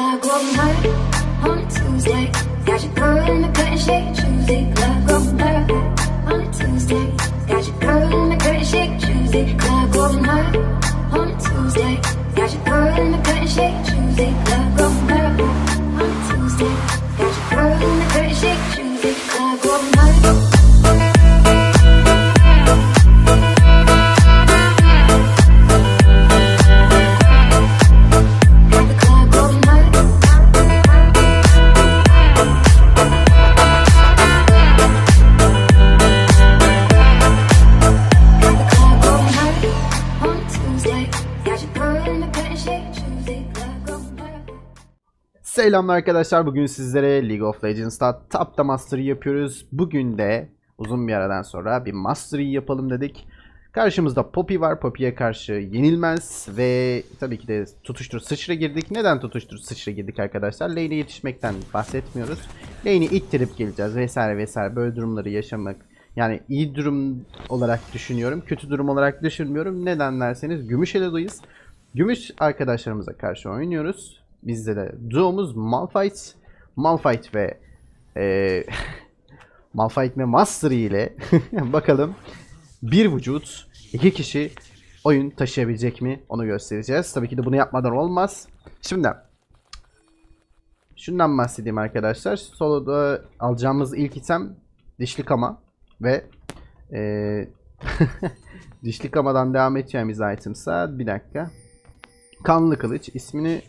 club going hard on a Tuesday. Got your girl in the cut and shake Tuesday. Club going hard on a Tuesday. Got your girl in the cut and shake Tuesday. Club going hard on a Tuesday. Got your girl in the cut and shake Tuesday. Club going hard on a Tuesday. Got your girl in the cut and shake Tuesday. Selamlar arkadaşlar. Bugün sizlere League of Legends'ta Tap'ta Mastery yapıyoruz. Bugün de uzun bir aradan sonra bir Mastery yapalım dedik. Karşımızda Poppy var. Poppy'ye karşı yenilmez ve tabii ki de tutuştur sıçra girdik. Neden tutuştur sıçra girdik arkadaşlar? Lane'e yetişmekten bahsetmiyoruz. Lane'i ittirip geleceğiz vesaire vesaire böyle durumları yaşamak. Yani iyi durum olarak düşünüyorum. Kötü durum olarak düşünmüyorum. Neden derseniz Gümüşele'deyiz. Gümüş arkadaşlarımıza karşı oynuyoruz. Bizde de duomuz Malphite. Malphite ve eee Malphite ve Mastery ile bakalım bir vücut iki kişi oyun taşıyabilecek mi onu göstereceğiz. Tabii ki de bunu yapmadan olmaz. Şimdi şundan bahsedeyim arkadaşlar. Solo'da alacağımız ilk item dişli kama ve eee dişli kamadan devam edeceğimiz itemsa bir dakika. Kanlı kılıç ismini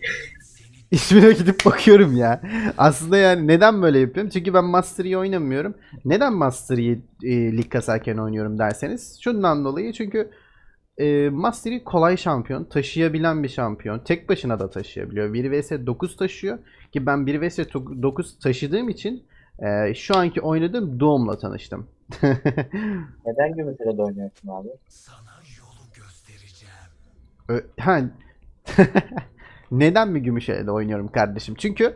ismine gidip bakıyorum ya. Aslında yani neden böyle yapıyorum? Çünkü ben Mastery'i oynamıyorum. Neden Mastery'i e, lig kasarken oynuyorum derseniz. Şundan dolayı çünkü e, Mastery kolay şampiyon. Taşıyabilen bir şampiyon. Tek başına da taşıyabiliyor. 1 vs 9 taşıyor. Ki ben 1 vs 9 taşıdığım için e, şu anki oynadığım Doom'la tanıştım. Neden Gümüşhele'de oynuyorsun abi? Ö- ha. Neden mi Gümüşhale'de oynuyorum kardeşim? Çünkü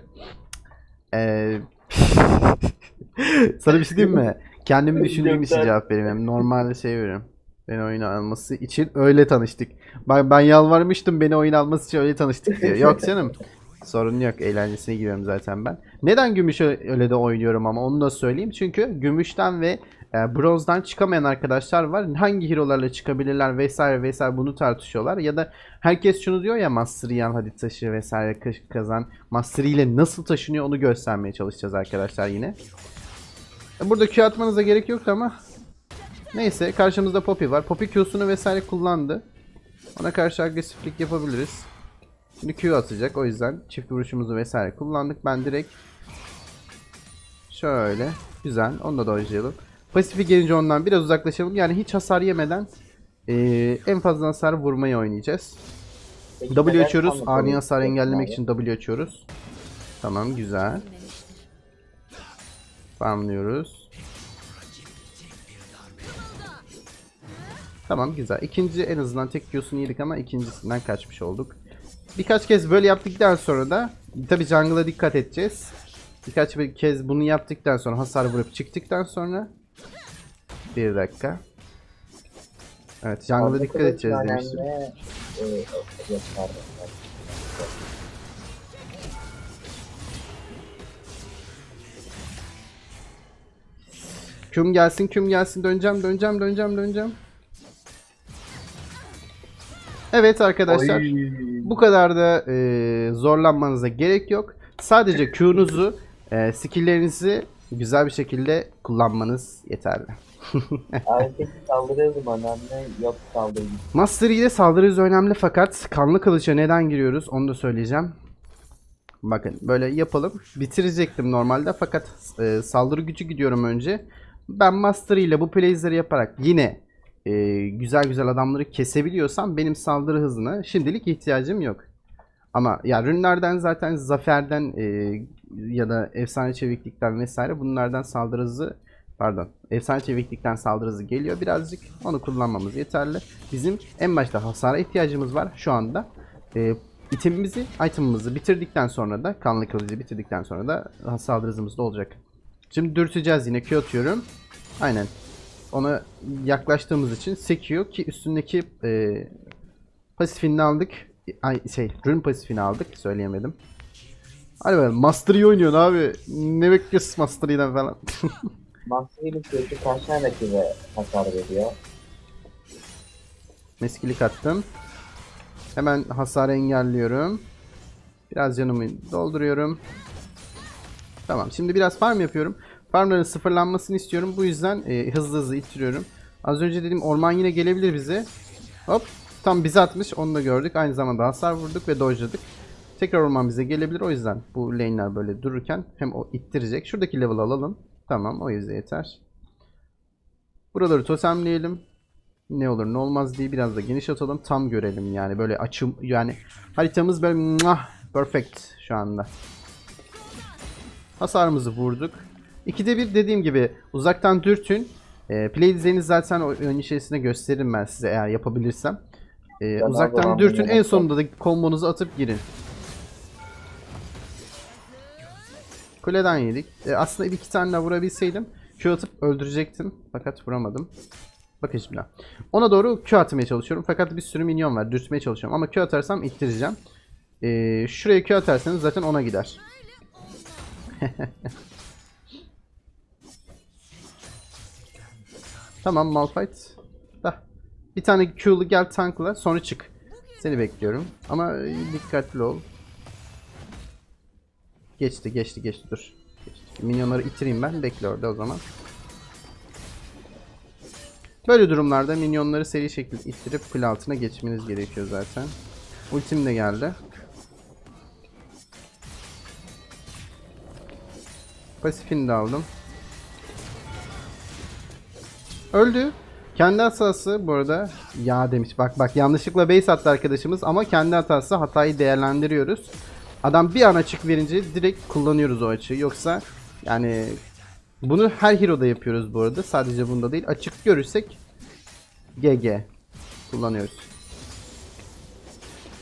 eee sana bir şey diyeyim mi? Kendimi düşündüğüm için cevap vereyim. Normalde şey veririm. Beni oyuna alması için öyle tanıştık. Ben, ben yalvarmıştım beni oyun alması için öyle tanıştık diyor. Yok canım. Sorun yok. Eğlencesine giriyorum zaten ben. Neden Gümüşhale'de oynuyorum ama onu da söyleyeyim. Çünkü Gümüşten ve e, bronzdan çıkamayan arkadaşlar var. Hangi hero'larla çıkabilirler vesaire vesaire bunu tartışıyorlar. Ya da herkes şunu diyor ya Mastery yan hadi taşı vesaire kaz- kazan. Mastery ile nasıl taşınıyor onu göstermeye çalışacağız arkadaşlar yine. Burada Q atmanıza gerek yok ama neyse karşımızda Poppy var. Poppy Q'sunu vesaire kullandı. Ona karşı agresiflik yapabiliriz. Şimdi Q atacak o yüzden çift vuruşumuzu vesaire kullandık. Ben direkt şöyle güzel onu da dojlayalım. Pasifi gelince ondan biraz uzaklaşalım. Yani hiç hasar yemeden eee, en fazla hasar vurmayı oynayacağız. Peki W açıyoruz. Ani hasar engellemek için W açıyoruz. Tamam güzel. Farmlıyoruz. Tamam güzel. İkinci en azından tek Q'sunu yedik ama ikincisinden kaçmış olduk. Birkaç kez böyle yaptıktan sonra da tabi jungle'a dikkat edeceğiz. Birkaç bir kez bunu yaptıktan sonra hasar vurup çıktıktan sonra bir dakika. Evet jungle'a dikkat edeceğiz demiştim. e, pardon. Küm gelsin, küm gelsin. Döneceğim, döneceğim, döneceğim, döneceğim. Evet arkadaşlar. Oy. Bu kadar da e, zorlanmanıza gerek yok. Sadece Q'nuzu, e, skill'lerinizi güzel bir şekilde kullanmanız yeterli. Peki saldırı hızı önemli? Yok saldırı gücü. Mastery ile saldırı hızı önemli fakat kanlı kılıça neden giriyoruz onu da söyleyeceğim. Bakın böyle yapalım. Bitirecektim normalde fakat e, saldırı gücü gidiyorum önce. Ben Mastery ile bu plays'leri yaparak yine e, güzel güzel adamları kesebiliyorsam benim saldırı hızına şimdilik ihtiyacım yok. Ama ya rünlerden zaten zaferden e, ya da efsane çeviklikten vesaire bunlardan saldırı hızı pardon efsane çeviklikten saldırı hızı geliyor birazcık onu kullanmamız yeterli. Bizim en başta hasara ihtiyacımız var şu anda. E, itemimizi, itemimizi bitirdikten sonra da kanlı kılıcı bitirdikten sonra da saldırı hızımız da olacak. Şimdi dürteceğiz yine Q atıyorum. Aynen. Ona yaklaştığımız için sekiyor ki üstündeki e, pasifini aldık. Ay şey, rün pasifini aldık. Söyleyemedim. Hadi be Master iyi oynuyorsun abi. Ne bekliyorsun Master Yi'den falan. Master'ın sürekli tane rakibe hasar veriyor? Meskilik attım. Hemen hasarı engelliyorum. Biraz canımı dolduruyorum. Tamam şimdi biraz farm yapıyorum. Farmların sıfırlanmasını istiyorum. Bu yüzden e, hızlı hızlı ittiriyorum. Az önce dedim orman yine gelebilir bize. Hop. Tam bize atmış. Onu da gördük. Aynı zamanda hasar vurduk ve dojladık. Tekrar orman bize gelebilir. O yüzden bu lane'ler böyle dururken hem o ittirecek. Şuradaki level alalım. Tamam o yüzden yeter. Buraları totemleyelim ne olur ne olmaz diye biraz da geniş atalım tam görelim yani böyle açım yani haritamız böyle muah, perfect şu anda. Hasarımızı vurduk. İkide bir dediğim gibi uzaktan dürtün. E, play düzenini zaten o ön içerisinde gösteririm ben size eğer yapabilirsem. E, Ben uzaktan dürtün en sonunda da kombonuzu atıp girin. Kuleden yedik. E, aslında bir iki tane daha vurabilseydim Q atıp öldürecektim. Fakat vuramadım. Bakın şimdi. Ona doğru Q atmaya çalışıyorum. Fakat bir sürü minyon var. Dürtmeye çalışıyorum. Ama Q atarsam ittireceğim. E, şuraya Q atarsanız zaten ona gider. tamam Malphite. Bir tane Q'lu gel tankla sonra çık. Seni bekliyorum. Ama e, dikkatli ol. Geçti geçti geçti dur. Geçti. Minyonları itireyim ben. Bekle orada o zaman. Böyle durumlarda minyonları seri şekilde ittirip kule altına geçmeniz gerekiyor zaten. Ultim de geldi. Pasifini de aldım. Öldü. Kendi hatası bu arada ya demiş. Bak bak yanlışlıkla base attı arkadaşımız ama kendi hatası hatayı değerlendiriyoruz. Adam bir an açık verince direkt kullanıyoruz o açığı. Yoksa yani bunu her hero'da yapıyoruz bu arada. Sadece bunda değil. Açık görürsek GG kullanıyoruz.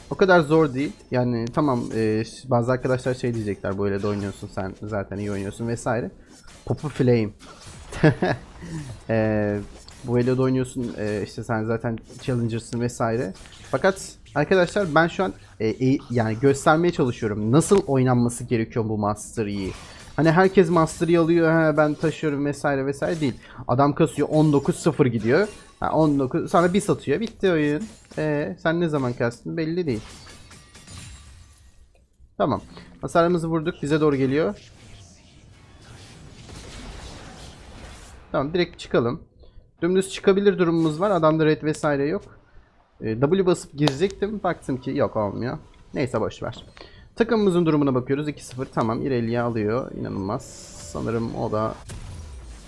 O kadar zor değil. Yani tamam e, bazı arkadaşlar şey diyecekler böyle de oynuyorsun sen zaten iyi oynuyorsun vesaire. Popu Flame. e, bu Elo'da oynuyorsun e, işte sen zaten Challenger'sın vesaire. Fakat arkadaşlar ben şu an e, e, yani göstermeye çalışıyorum. Nasıl oynanması gerekiyor bu Master Yi. Hani herkes Master alıyor he, ben taşıyorum vesaire vesaire değil. Adam kasıyor 19-0 gidiyor. Ha, 19 sana bir satıyor bitti oyun. E, sen ne zaman kastın belli değil. Tamam. Hasarımızı vurduk bize doğru geliyor. Tamam direkt çıkalım. Dümdüz çıkabilir durumumuz var. Adamda red vesaire yok. E, W basıp girecektim. Baktım ki yok olmuyor. Neyse boş ver. Takımımızın durumuna bakıyoruz. 2-0 tamam. İrelia alıyor. İnanılmaz. Sanırım o da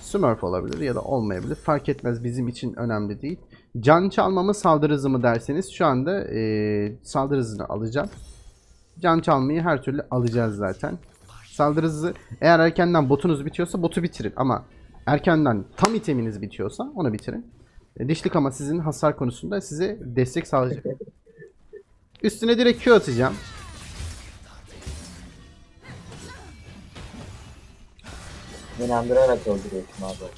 Smurf olabilir ya da olmayabilir. Fark etmez bizim için önemli değil. Can çalma mı saldırı hızı mı derseniz şu anda e, saldırı hızını alacağım. Can çalmayı her türlü alacağız zaten. Saldırı hızı eğer erkenden botunuz bitiyorsa botu bitirin ama erkenden tam iteminiz bitiyorsa onu bitirin. E, dişlik ama sizin hasar konusunda size destek sağlayacak. Üstüne direkt Q atacağım. İnandırarak öldürüyorsun abi.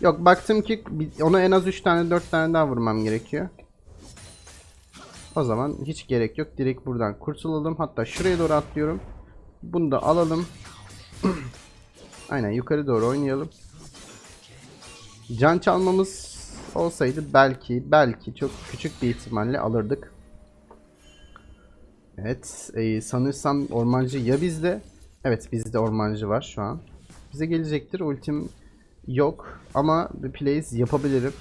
Yok baktım ki ona en az 3 tane 4 tane daha vurmam gerekiyor. O zaman hiç gerek yok. Direkt buradan kurtulalım. Hatta şuraya doğru atlıyorum. Bunu da alalım. Aynen yukarı doğru oynayalım. Can çalmamız olsaydı belki belki çok küçük bir ihtimalle alırdık. Evet e, sanırsam ormancı ya bizde. Evet bizde ormancı var şu an. Bize gelecektir. Ultim yok ama bir plays yapabilirim.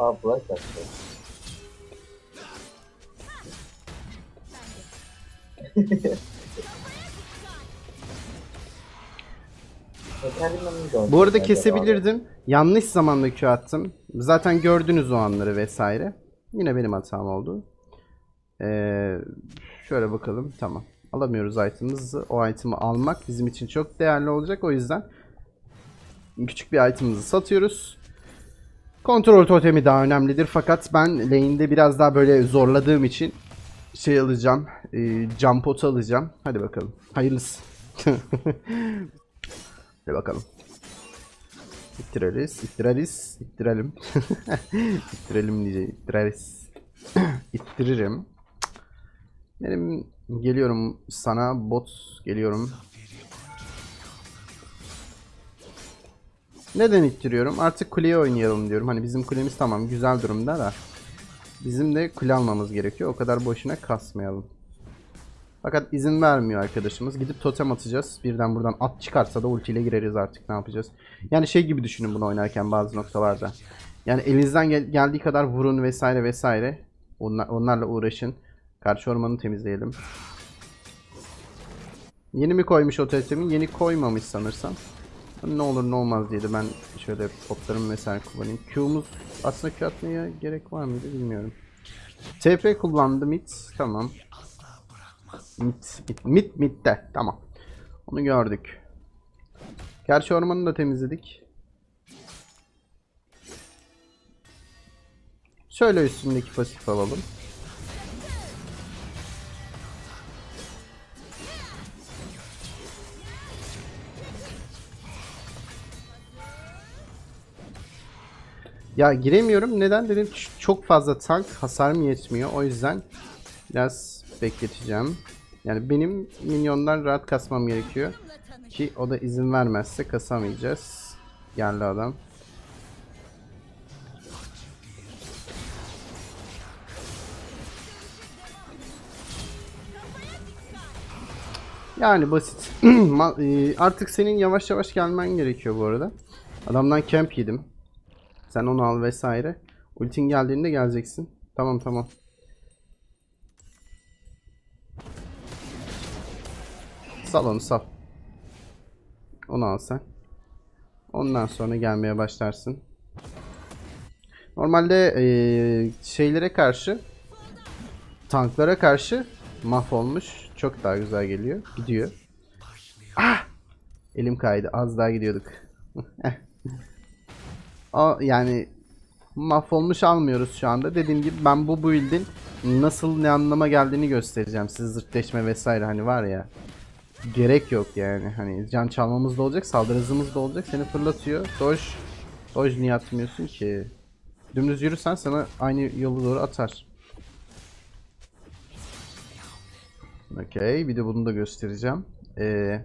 Aa flash attı. Bu arada kesebilirdim. Yanlış zamanda Q attım. Zaten gördünüz o anları vesaire. Yine benim hatam oldu. Ee, şöyle bakalım. Tamam. Alamıyoruz item'ımızı. O item'ı almak bizim için çok değerli olacak. O yüzden küçük bir item'ımızı satıyoruz. Kontrol totemi daha önemlidir. Fakat ben lane'de biraz daha böyle zorladığım için şey alacağım. E, jump pot alacağım. Hadi bakalım. Hayırlısı. Hadi bakalım. İttireriz, ittireriz, ittirelim. ittirelim diyeceğim, ittireriz. İttiririm. Benim geliyorum sana bot geliyorum. Neden ittiriyorum? Artık kuleye oynayalım diyorum. Hani bizim kulemiz tamam güzel durumda da. Bizim de kule almamız gerekiyor. O kadar boşuna kasmayalım. Fakat izin vermiyor arkadaşımız. Gidip totem atacağız. Birden buradan at çıkarsa da ultiyle gireriz artık. Ne yapacağız? Yani şey gibi düşünün bunu oynarken bazı noktalarda. Yani elinizden gel- geldiği kadar vurun vesaire vesaire. Onlar, onlarla uğraşın. Karşı ormanı temizleyelim. Yeni mi koymuş o totemi? Yeni koymamış sanırsam. Ne olur ne olmaz diye de ben şöyle potlarımı vesaire kullanayım. Q'muz aslında Q atmaya gerek var mıydı bilmiyorum. TP kullandı mid. Tamam. Mit, mit, mit, mitte. Tamam. Onu gördük. Gerçi ormanı da temizledik. Şöyle üstündeki pasif alalım. Ya giremiyorum. Neden dedim çok fazla tank hasarım yetmiyor. O yüzden biraz bekleteceğim. Yani benim minyonlar rahat kasmam gerekiyor. Ki o da izin vermezse kasamayacağız. Geldi adam. Yani basit. E, Artık senin yavaş yavaş gelmen gerekiyor bu arada. Adamdan camp yedim. Sen onu al vesaire. Ultin geldiğinde geleceksin. Tamam tamam. Sal onu sal. Onu al sen. Ondan sonra gelmeye başlarsın. Normalde eee, şeylere karşı tanklara karşı mahvolmuş. Çok daha güzel geliyor. Gidiyor. Ah! Elim kaydı. Az daha gidiyorduk. O yani mahvolmuş almıyoruz şu anda. Dediğim gibi ben bu build'in nasıl ne anlama geldiğini göstereceğim. Siz zırtleşme vesaire hani var ya. Gerek yok yani. Hani can çalmamız da olacak, saldırı hızımız da olacak. Seni fırlatıyor. Dodge. Dodge niye atmıyorsun ki? Dümdüz yürürsen sana aynı yolu doğru atar. Okey. Bir de bunu da göstereceğim. Ee,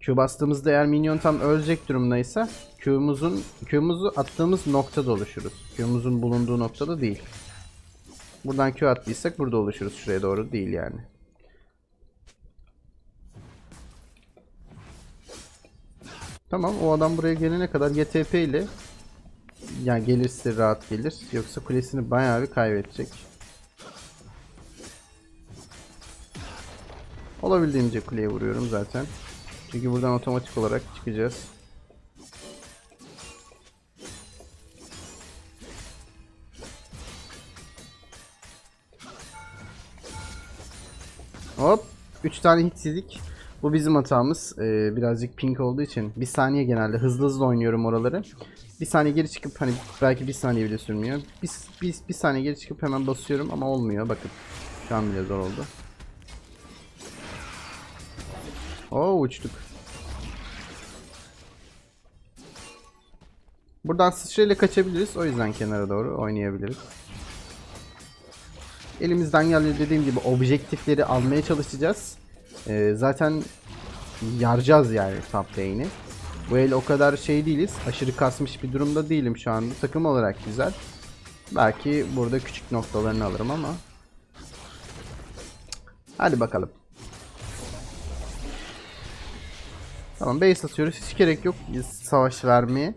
Q bastığımızda eğer minyon tam ölecek durumdaysa Q'muzun Q'muzu attığımız noktada oluşuruz. Q'muzun bulunduğu noktada değil. Buradan Q attıysak burada oluşuruz. Şuraya doğru değil yani. Tamam o adam buraya gelene kadar YTP ile yani gelirse rahat gelir. Yoksa kulesini bayağı bir kaybedecek. Olabildiğince kuleye vuruyorum zaten. Çünkü buradan otomatik olarak çıkacağız. Hop. 3 tane hit yedik. Bu bizim hatamız. Ee, birazcık pink olduğu için. Bir saniye genelde hızlı hızlı oynuyorum oraları. Bir saniye geri çıkıp hani belki bir saniye bile sürmüyor. Bir, bir, bir saniye geri çıkıp hemen basıyorum ama olmuyor. Bakın. Şu an bile zor oldu. Oo uçtuk. Buradan sıçrayla kaçabiliriz. O yüzden kenara doğru oynayabiliriz. Elimizden geldiği dediğim gibi objektifleri almaya çalışacağız. Ee, zaten yaracağız yani top lane'i. Bu el o kadar şey değiliz. Aşırı kasmış bir durumda değilim şu anda. Takım olarak güzel. Belki burada küçük noktalarını alırım ama. Hadi bakalım. Tamam base atıyoruz. Hiç gerek yok savaş vermeye.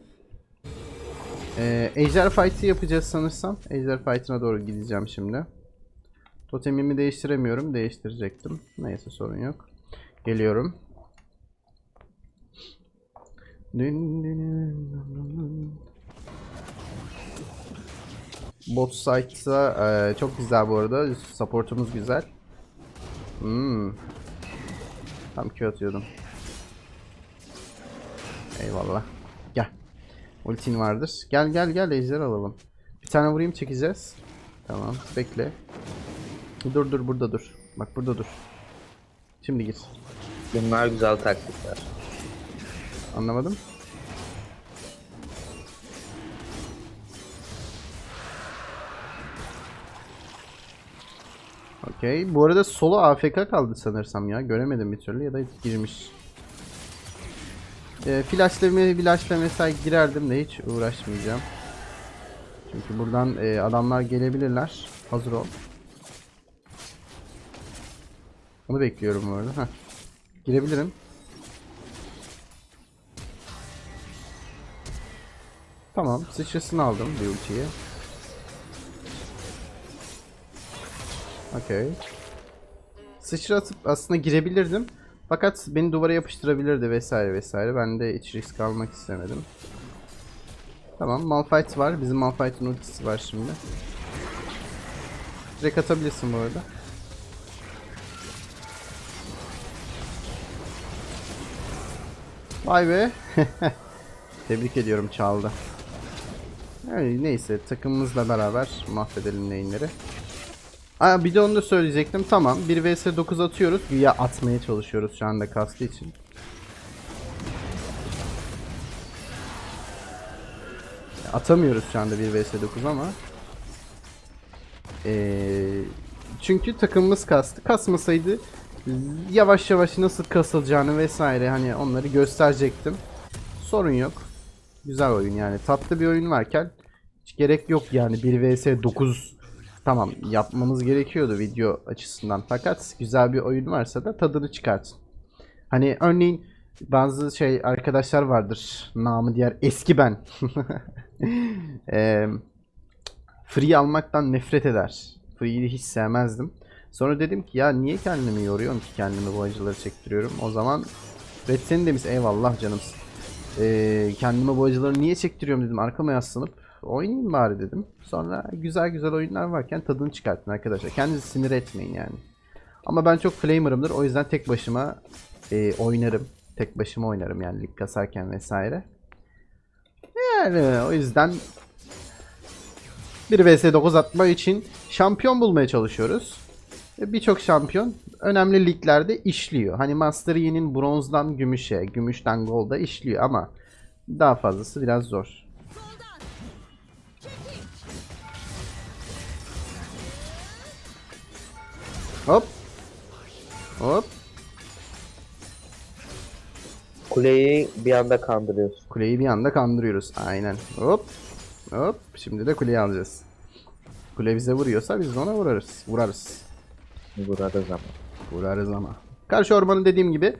Ee, Ejder Fight'ı yapacağız sanırsam. Ejder Fight'ına doğru gideceğim şimdi. Totemimi değiştiremiyorum. Değiştirecektim. Neyse sorun yok. Geliyorum. Bot site'da e, çok güzel bu arada. Supportumuz güzel. Hmm. Tam Q atıyordum. Eyvallah. Gel. Ultin vardır. Gel gel gel ejder alalım. Bir tane vurayım çekeceğiz. Tamam bekle. Dur dur burada dur. Bak burada dur. Şimdi gir. Bunlar güzel taktikler. Anlamadım. Okey. Bu arada solo AFK kaldı sanırsam ya. Göremedim bir türlü ya da girmiş. E, flashlamaya flashla mesela girerdim de hiç uğraşmayacağım. Çünkü buradan e, adamlar gelebilirler. Hazır ol. Onu bekliyorum bu arada. Heh. Girebilirim. Tamam. Sıçrasını aldım bir ultiyi. Okey. Sıçra atıp aslında girebilirdim. Fakat beni duvara yapıştırabilirdi vesaire vesaire. Ben de hiç risk almak istemedim. Tamam Malphite var. Bizim Malphite'ın ultisi var şimdi. Direkt atabilirsin bu arada. Vay be. Tebrik ediyorum çaldı. Yani neyse takımımızla beraber mahvedelim lane'leri. Aa, bir de onu da söyleyecektim. Tamam 1 vs 9 atıyoruz. Güya atmaya çalışıyoruz şu anda kastı için. Atamıyoruz şu anda 1 vs 9 ama. Ee, çünkü takımımız kastı. Kasmasaydı yavaş yavaş nasıl kasılacağını vesaire hani onları gösterecektim. Sorun yok. Güzel oyun yani. Tatlı bir oyun varken hiç gerek yok yani 1 vs 9 tamam yapmamız gerekiyordu video açısından. Fakat güzel bir oyun varsa da tadını çıkartın. Hani örneğin bazı şey arkadaşlar vardır. Namı diğer eski ben. Eee free almaktan nefret eder. Free'yi hiç sevmezdim. Sonra dedim ki ya niye kendimi yoruyorum ki kendimi bu acıları çektiriyorum. O zaman Red senin demiş eyvallah canım. Ee, kendime bu acıları niye çektiriyorum dedim arkama yaslanıp oynayayım bari dedim. Sonra güzel güzel oyunlar varken tadını çıkartın arkadaşlar. Kendinizi sinir etmeyin yani. Ama ben çok flamer'ımdır o yüzden tek başıma e, oynarım. Tek başıma oynarım yani lig kasarken vesaire. Yani o yüzden 1 vs 9 atma için şampiyon bulmaya çalışıyoruz. Ve Birçok şampiyon önemli liglerde işliyor. Hani Master Yi'nin bronzdan gümüşe, gümüşten golda işliyor ama daha fazlası biraz zor. Hop. Hop. Kuleyi bir anda kandırıyorsun. Kuleyi bir anda kandırıyoruz. Aynen. Hop. Hop. Şimdi de kuleyi alacağız. Kule bize vuruyorsa biz de ona vurarız. Vurarız. Burada zaman. Vurarız ama. Karşı ormanı dediğim gibi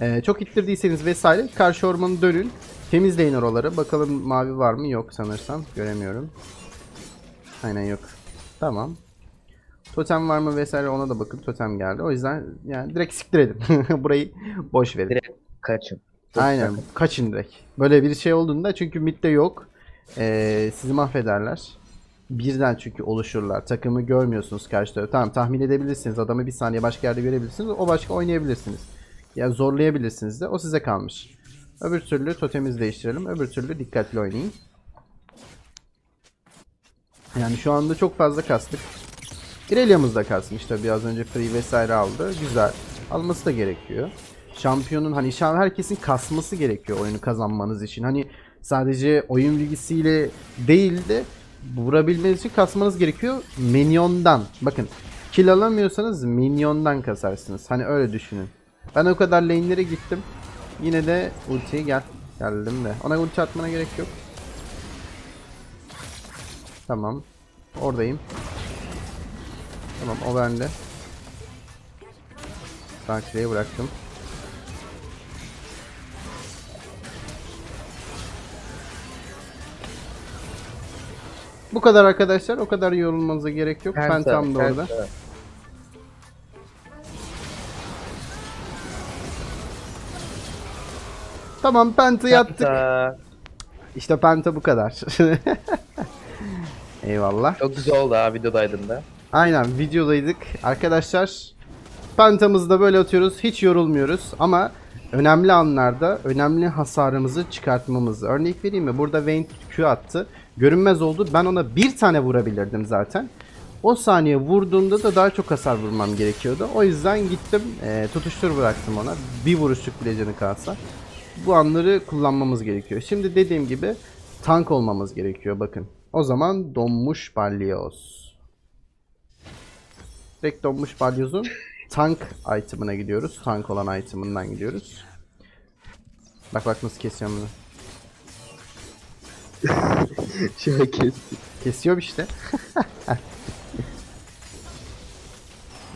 e, çok ittirdiyseniz vesaire karşı ormanı dönün. Temizleyin oraları. Bakalım mavi var mı? Yok sanırsam. Göremiyorum. Aynen yok. Tamam. Totem var mı vesaire ona da bakın. Totem geldi. O yüzden yani direkt siktir edin. Burayı boş verin. Direkt kaçın. Çok Aynen. Kaçın direkt. Böyle bir şey olduğunda çünkü midde yok. Ee, sizi mahvederler. Birden çünkü oluşurlar. Takımı görmüyorsunuz karşı tarafı. Tamam tahmin edebilirsiniz. Adamı bir saniye başka yerde görebilirsiniz. O başka oynayabilirsiniz. Yani zorlayabilirsiniz de. O size kalmış. Öbür türlü totemizi değiştirelim. Öbür türlü dikkatli oynayın. Yani şu anda çok fazla kastık. Irelia'mız da kasmış tabii az önce free vesaire aldı. Güzel. Alması da gerekiyor. Şampiyonun hani şan herkesin kasması gerekiyor oyunu kazanmanız için. Hani sadece oyun bilgisiyle değil de vurabilmeniz için kasmanız gerekiyor. Minyondan. Bakın kill alamıyorsanız minyondan kasarsınız. Hani öyle düşünün. Ben o kadar lane'lere gittim. Yine de ultiye gel. Geldim de. Ona ulti atmana gerek yok. Tamam. Oradayım. Tamam o bende. Sakire'ye bıraktım. Bu kadar arkadaşlar. O kadar yorulmanıza gerek yok. Penta, Phantom da orada. Penta. Tamam Penta yattık. İşte Penta bu kadar. Eyvallah. Çok güzel oldu ha videodaydım da. Aynen videodaydık. Arkadaşlar Penta'mızı da böyle atıyoruz. Hiç yorulmuyoruz ama önemli anlarda önemli hasarımızı çıkartmamız. Örnek vereyim mi? Burada Vayne Q attı. Görünmez oldu. Ben ona bir tane vurabilirdim zaten. O saniye vurduğumda da daha çok hasar vurmam gerekiyordu. O yüzden gittim e, tutuştur bıraktım ona. Bir vuruşluk bile kalsa. Bu anları kullanmamız gerekiyor. Şimdi dediğim gibi tank olmamız gerekiyor bakın. O zaman donmuş balyoz. Direkt donmuş balyozun tank item'ına gidiyoruz. Tank olan item'ından gidiyoruz. Bak bak nasıl kesiyorum bunu. Şöyle kestik. Kesiyorum işte.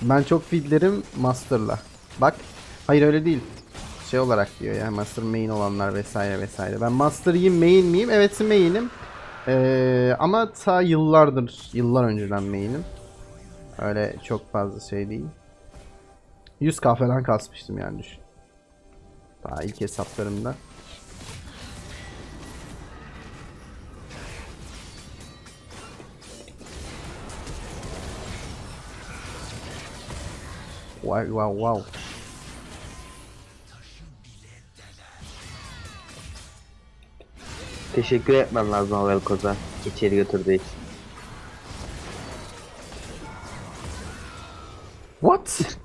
ben çok feedlerim Master'la. Bak. Hayır öyle değil. Şey olarak diyor ya Master main olanlar vesaire vesaire. Ben Master'yim main miyim? Evet main'im. Ee, ama ta yıllardır, yıllar önceden main'im. Öyle çok fazla şey değil. 100k falan kasmıştım yani düşün. Daha ilk hesaplarımda. Wow wow wow. Teşekkür etmem lazım Havel Koz'a. İçeri götürdüğü için. What?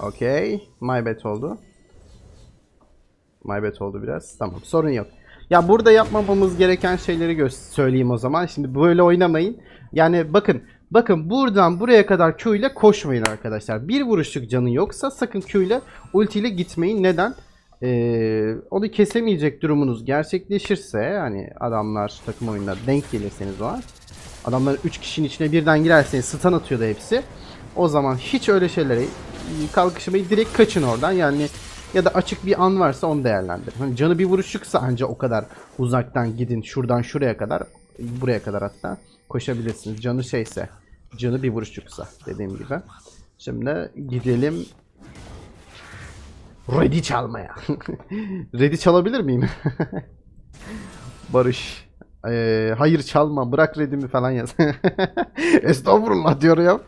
Okay. My bad oldu. My bad oldu biraz. Tamam sorun yok. Ya burada yapmamamız gereken şeyleri söyleyeyim o zaman. Şimdi böyle oynamayın. Yani bakın. Bakın buradan buraya kadar Q ile koşmayın arkadaşlar. Bir vuruşluk canı yoksa sakın Q ile ulti ile gitmeyin. Neden? Ee, onu kesemeyecek durumunuz gerçekleşirse yani adamlar takım oyununa denk gelirseniz o an Adamlar 3 kişinin içine birden girerseniz stun atıyordu hepsi. O zaman hiç öyle şeylere kalkışmayı direkt kaçın oradan. Yani ya da açık bir an varsa onu değerlendirin. Hani canı bir vuruşluksa anca o kadar uzaktan gidin şuradan şuraya kadar buraya kadar hatta koşabilirsiniz. Canı şeyse canı bir vuruşluksa dediğim gibi. Şimdi gidelim Ready çalmaya. Ready çalabilir miyim? Barış. Ee, hayır çalma bırak redimi falan yaz. Estağfurullah diyor ya.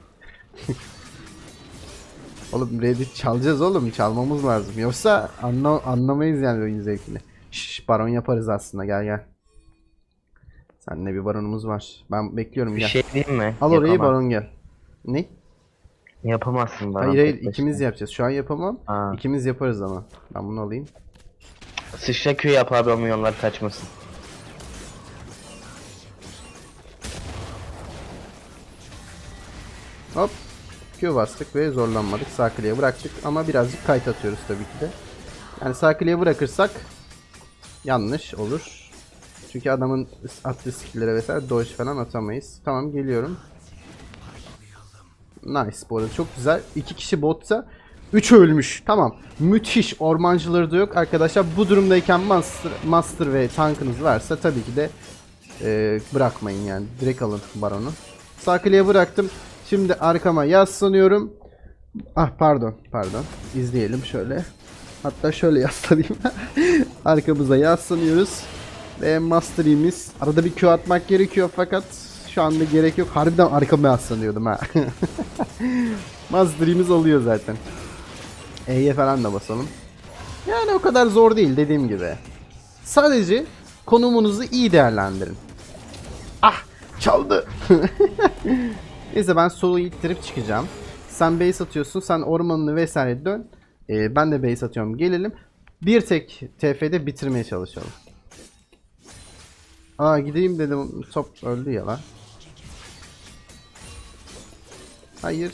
oğlum Reddit çalacağız oğlum çalmamız lazım. Yoksa anla anlamayız yani oyun zevkini. Şş, baron yaparız aslında gel gel. Seninle bir baronumuz var. Ben bekliyorum Bir gel. şey diyeyim mi? Al orayı Yapamam. baron gel. Ne? Yapamazsın bana. Hayır hayır ikimiz yapacağız. Şu an yapamam. Ha. İkimiz yaparız ama. Ben bunu alayım. Sıçra Q yap abi o milyonlar kaçmasın. Hop. Q bastık ve zorlanmadık. Sağ kliğe bıraktık ama birazcık kayıt atıyoruz tabii ki de. Yani sağ kliğe bırakırsak yanlış olur. Çünkü adamın attığı skill'lere vesaire dodge falan atamayız. Tamam geliyorum. Nice bu arada çok güzel. İki kişi botta 3 ölmüş. Tamam. Müthiş. Ormancıları da yok. Arkadaşlar bu durumdayken master, master ve tankınız varsa tabii ki de e, bırakmayın yani. Direkt alın baronu. Sağ kliğe bıraktım. Şimdi arkama yaslanıyorum. Ah pardon pardon. İzleyelim şöyle. Hatta şöyle yaslanayım. Arkamıza yaslanıyoruz. Ve Master'imiz. Arada bir Q atmak gerekiyor fakat şu anda gerek yok. Harbiden arkama yaslanıyordum ha. Master'imiz oluyor zaten. E'ye falan da basalım. Yani o kadar zor değil dediğim gibi. Sadece konumunuzu iyi değerlendirin. Ah çaldı. Neyse ben solu ittirip çıkacağım. Sen base atıyorsun. Sen ormanını vesaire dön. Ee, ben de base atıyorum. Gelelim. Bir tek TF'de bitirmeye çalışalım. Aa gideyim dedim. Top öldü ya lan. Hayır.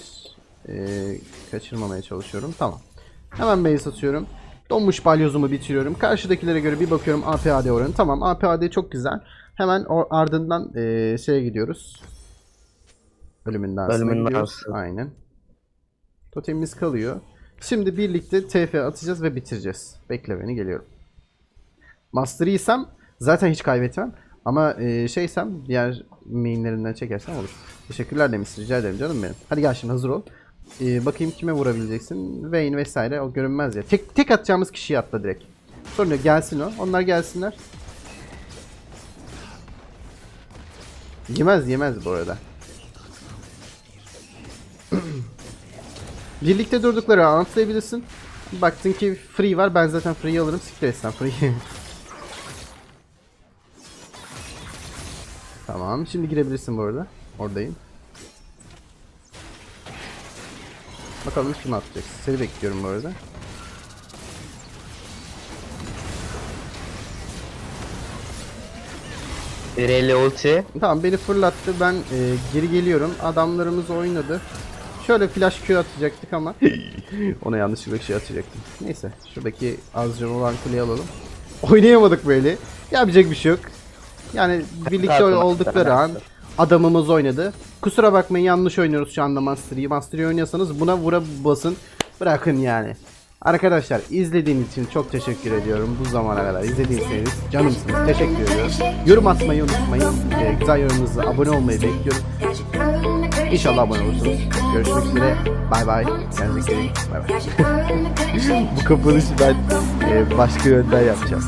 Ee, kaçırmamaya çalışıyorum. Tamam. Hemen base atıyorum. Donmuş balyozumu bitiriyorum. Karşıdakilere göre bir bakıyorum APAD oranı. Tamam APAD çok güzel. Hemen ardından ee, şeye gidiyoruz. Ölümün dansına Ölümün gidiyoruz. Aynen. Totemimiz kalıyor. Şimdi birlikte TF atacağız ve bitireceğiz. Bekle beni geliyorum. Master'ıysam zaten hiç kaybetmem. Ama e, şeysem diğer mainlerinden çekersem olur. Teşekkürler demişsin rica ederim canım benim. Hadi gel şimdi hazır ol. E, bakayım kime vurabileceksin. Vayne vesaire o görünmez ya. Tek, tek atacağımız kişiyi atla direkt. Sorun yok gelsin o. Onlar gelsinler. Yemez yemez bu arada. Birlikte durdukları an atlayabilirsin. Baktın ki free var. Ben zaten free alırım. Siktir etsen free. Tamam şimdi girebilirsin bu arada. Oradayım. Bakalım kim atacak. Seni bekliyorum bu arada. Rally ulti. Tamam beni fırlattı. Ben e, geri geliyorum. Adamlarımız oynadı. Şöyle flash Q atacaktık ama ona yanlışlıkla şey atacaktım. Neyse şuradaki az can olan kuleyi alalım. Oynayamadık böyle. Yapacak bir şey yok. Yani birlikte oldukları an adamımız oynadı. Kusura bakmayın yanlış oynuyoruz şu anda Mastery'i. Mastery oynuyorsanız buna vura basın. Bırakın yani. Arkadaşlar izlediğiniz için çok teşekkür ediyorum. Bu zamana kadar izlediyseniz canımsınız. Teşekkür ediyorum. Yorum atmayı unutmayın. Ee, güzel yorumunuzu abone olmayı bekliyorum. İnşallah abone olursunuz. Görüşmek üzere. Bay bay. Kendinize iyi bakın. Bay bay. Bu kapanışı ben e, başka yönden yapacağım.